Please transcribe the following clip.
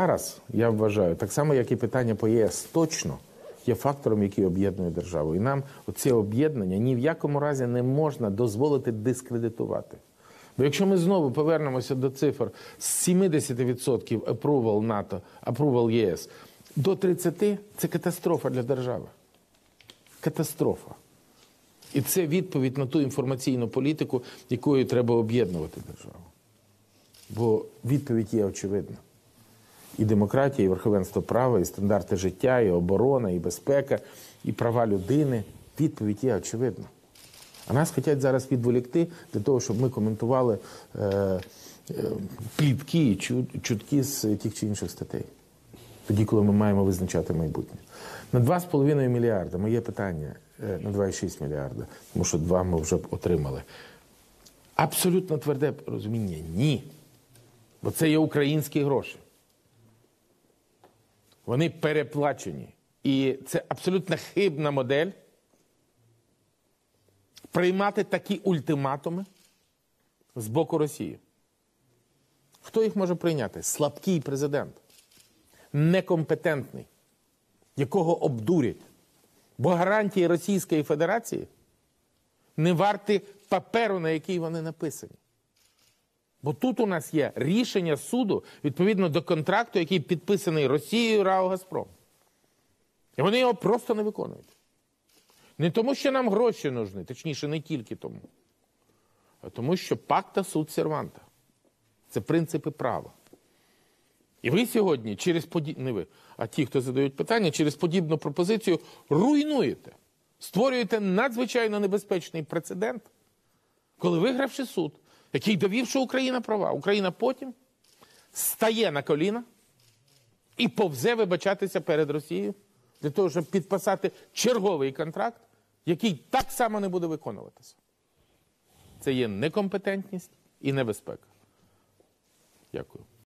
Зараз я вважаю, так само як і питання по ЄС, точно є фактором, який об'єднує державу. І нам оце об'єднання ні в якому разі не можна дозволити дискредитувати. Бо якщо ми знову повернемося до цифр з 70% approval НАТО, approval ЄС до 30%, це катастрофа для держави. Катастрофа. І це відповідь на ту інформаційну політику, якою треба об'єднувати державу. Бо відповідь є очевидна. І демократія, і верховенство права, і стандарти життя, і оборона, і безпека, і права людини. Відповідь є очевидна. А нас хочуть зараз відволікти для того, щоб ми коментували е, е, плітки і чутки з тих чи інших статей. Тоді, коли ми маємо визначати майбутнє. На 2,5 мільярда моє питання е, на 2,6 мільярда, тому що 2 ми вже отримали. Абсолютно тверде розуміння ні. Бо це є українські гроші. Вони переплачені. І це абсолютно хибна модель приймати такі ультиматуми з боку Росії. Хто їх може прийняти? Слабкий президент, некомпетентний, якого обдурять. Бо гарантії Російської Федерації не варті паперу, на який вони написані. Бо тут у нас є рішення суду відповідно до контракту, який підписаний Росією РАО Газпром. І вони його просто не виконують. Не тому, що нам гроші нужні, точніше, не тільки тому, а тому, що пакта суд серванта. Це принципи права. І ви сьогодні через поді... не ви, а ті, хто задають питання, через подібну пропозицію руйнуєте, створюєте надзвичайно небезпечний прецедент, коли вигравши суд, який довів, що Україна права, Україна потім стає на коліна і повзе вибачатися перед Росією для того, щоб підписати черговий контракт, який так само не буде виконуватися. Це є некомпетентність і небезпека. Дякую.